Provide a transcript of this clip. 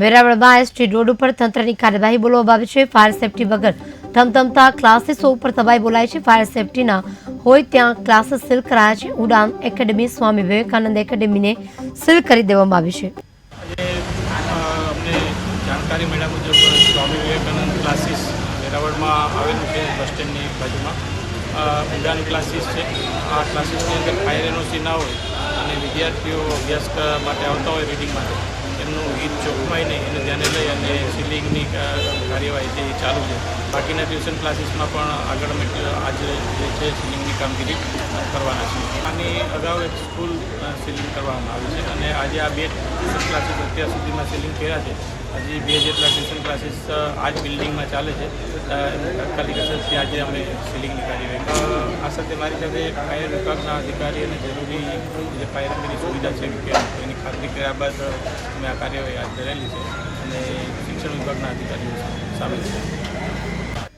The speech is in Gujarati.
વેરાવળમાં એસટી રોડ ઉપર તંત્રની કાર્યવાહી બોલવામાં આવી છે. ફાયર સેફટી વગર ધમધમતા ક્લાસીસો ઉપર તબાહી બોલાય છે. ફાયર સેફટીના હોય ત્યાં ક્લાસીસ સીલ કરાયા છે. ઉડાન એકેડેમી સ્વામી વિવેકાનંદ એકેડેમીને સીલ કરી દેવામાં આવી છે. જાણકારી મળ્યા મુજબ, સ્વામી વિવેકાનંદ ક્લાસીસ વેરાવળમાં આવેલું છે, બસ સ્ટેન્ડની બાજુમાં. ઉડાન ક્લાસીસ છે. આ ક્લાસીસની અંદર ફાયર એનઓસી ના હોય અને વિદ્યાર્થીઓ અભ્યાસ માટે આવતા હોય રીડિંગ માટે એમનું હિત ચોખ્ખાઈ નહીં. એને ધ્યાને લઈ અને સીલિંગની કાર્યવાહી તે ચાલુ છે. બાકીના ટ્યુશન ક્લાસીસમાં પણ આગળ આજે જે છે સીલિંગની કામગીરી કરવાના છે. આની અગાઉ એક સ્કૂલ સીલિંગ કરવામાં આવી છે અને આજે આ બે ટ્યુશન ક્લાસીસ અત્યાર સુધીમાં સેલિંગ કર્યા છે. હજી બે જેટલા ટ્યુશન ક્લાસીસ આ જ બિલ્ડિંગમાં ચાલે છે. તાત્કાલિક અસરથી આજે અમે સીલિંગની કાર્યવાહી આ સાથે મારી સાથે ફાયર વિભાગના અધિકારી અને જરૂરી જે ફાયર અંગેની સુવિધા છે એની ખાતરી કર્યા બાદ અમે આ કાર્યવાહી હાથ ધરેલી છે અને શિક્ષણ વિભાગના અધિકારીઓ સામેલ છે.